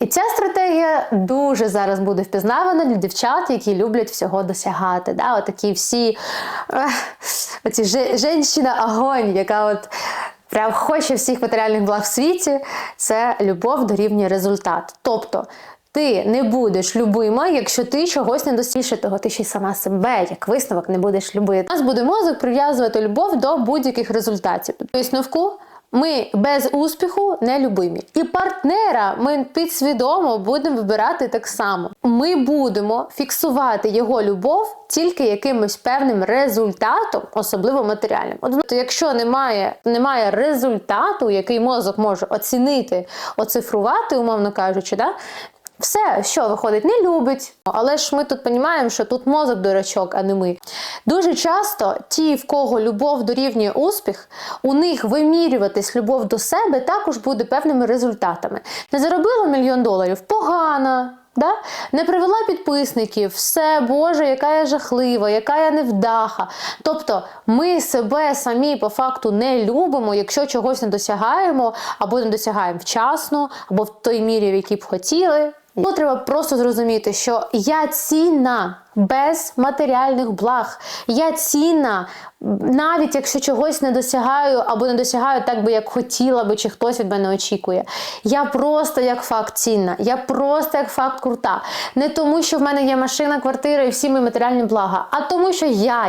І ця стратегія дуже зараз буде впізнавана для дівчат, які люблять всього досягати. Да? Отакі всі оці женщина огонь, яка от прям хоче всіх матеріальних благ в світі. Це любов дорівнює результат. Тобто. Ти не будеш любима, якщо ти чогось не досягнеш того, ти ще й сама себе, як висновок, не будеш любити. У нас буде мозок прив'язувати любов до будь-яких результатів. Тобто, Висновку ми без успіху не любимі. І партнера ми підсвідомо будемо вибирати так само. Ми будемо фіксувати його любов тільки якимось певним результатом, особливо матеріальним. От якщо немає, немає результату, який мозок може оцінити, оцифрувати, умовно кажучи, да, все, що виходить, не любить. Але ж ми тут розуміємо, що тут мозок дурачок, а не ми. Дуже часто ті, в кого любов дорівнює успіх, у них вимірюватись любов до себе також буде певними результатами. Не заробила мільйон доларів погано. Да? Не привела підписників, все Боже, яка я жахлива, яка я невдаха. Тобто ми себе самі по факту не любимо, якщо чогось не досягаємо, або не досягаємо вчасно, або в той мірі, в якій б хотіли. Ну, треба просто зрозуміти, що я цінна без матеріальних благ. Я цінна, навіть якщо чогось не досягаю або не досягаю так би, як хотіла би, чи хтось від мене очікує. Я просто як факт цінна, я просто як факт крута. Не тому, що в мене є машина, квартира і всі мої матеріальні блага, а тому, що я